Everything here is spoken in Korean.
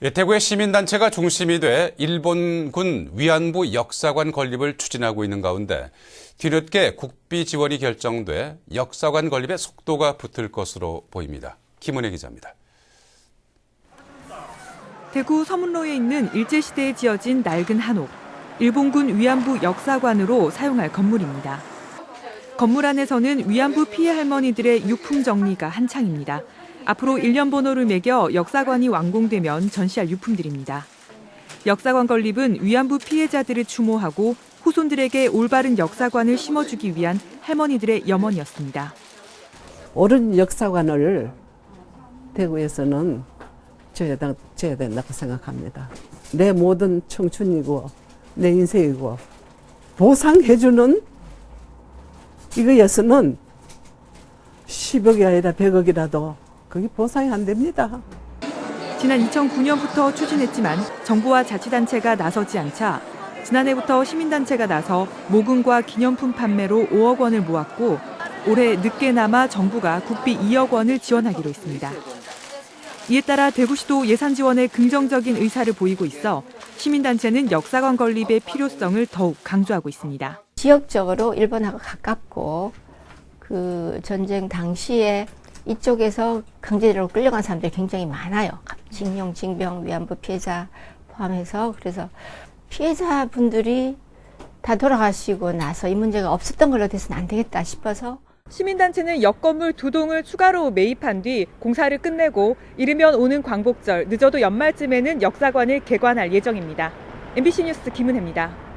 예, 대구의 시민단체가 중심이 돼 일본군 위안부 역사관 건립을 추진하고 있는 가운데 뒤늦게 국비 지원이 결정돼 역사관 건립에 속도가 붙을 것으로 보입니다. 김은혜 기자입니다. 대구 서문로에 있는 일제시대에 지어진 낡은 한옥. 일본군 위안부 역사관으로 사용할 건물입니다. 건물 안에서는 위안부 피해 할머니들의 유품 정리가 한창입니다. 앞으로 1년 번호를 매겨 역사관이 완공되면 전시할 유품들입니다. 역사관 건립은 위안부 피해자들을 추모하고 후손들에게 올바른 역사관을 심어주기 위한 할머니들의 염원이었습니다. 옳은 역사관을 대구에서는 된- 지어야 된다고 생각합니다. 내 모든 청춘이고 내 인생이고 보상해주는 이거였으면 10억이 아니라 100억이라도 그게 보상이 안 됩니다. 지난 2009년부터 추진했지만 정부와 자치단체가 나서지 않자 지난해부터 시민단체가 나서 모금과 기념품 판매로 5억 원을 모았고 올해 늦게나마 정부가 국비 2억 원을 지원하기로 했습니다. 이에 따라 대구시도 예산 지원에 긍정적인 의사를 보이고 있어 시민단체는 역사관 건립의 필요성을 더욱 강조하고 있습니다. 지역적으로 일본하고 가깝고 그 전쟁 당시에 이쪽에서 강제로 끌려간 사람들이 굉장히 많아요. 징용, 징병, 위안부 피해자 포함해서 그래서 피해자분들이 다 돌아가시고 나서 이 문제가 없었던 걸로 돼서는 안 되겠다 싶어서 시민단체는 역건물 두 동을 추가로 매입한 뒤 공사를 끝내고 이르면 오는 광복절 늦어도 연말쯤에는 역사관을 개관할 예정입니다. MBC 뉴스 김은혜입니다.